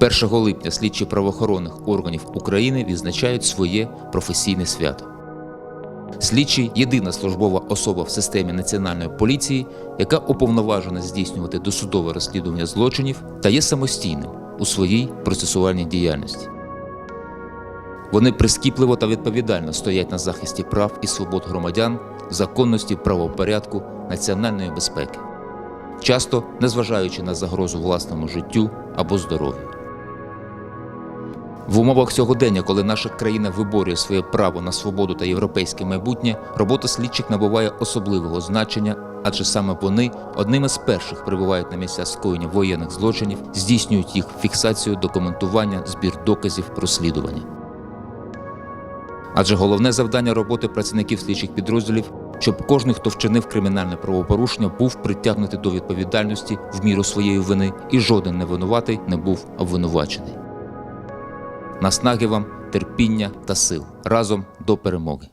1 липня слідчі правоохоронних органів України відзначають своє професійне свято. Слідчий єдина службова особа в системі національної поліції, яка уповноважена здійснювати досудове розслідування злочинів та є самостійним у своїй процесуальній діяльності. Вони прискіпливо та відповідально стоять на захисті прав і свобод громадян, законності правопорядку, національної безпеки, часто незважаючи на загрозу власному життю або здоров'ю. В умовах сьогодення, коли наша країна виборює своє право на свободу та європейське майбутнє, робота слідчих набуває особливого значення, адже саме вони одними з перших прибувають на місця скоєння воєнних злочинів, здійснюють їх фіксацію, документування, збір доказів, розслідування. Адже головне завдання роботи працівників слідчих підрозділів, щоб кожен, хто вчинив кримінальне правопорушення, був притягнутий до відповідальності в міру своєї вини, і жоден невинуватий не був обвинувачений. Наснаги вам, терпіння та сил разом до перемоги.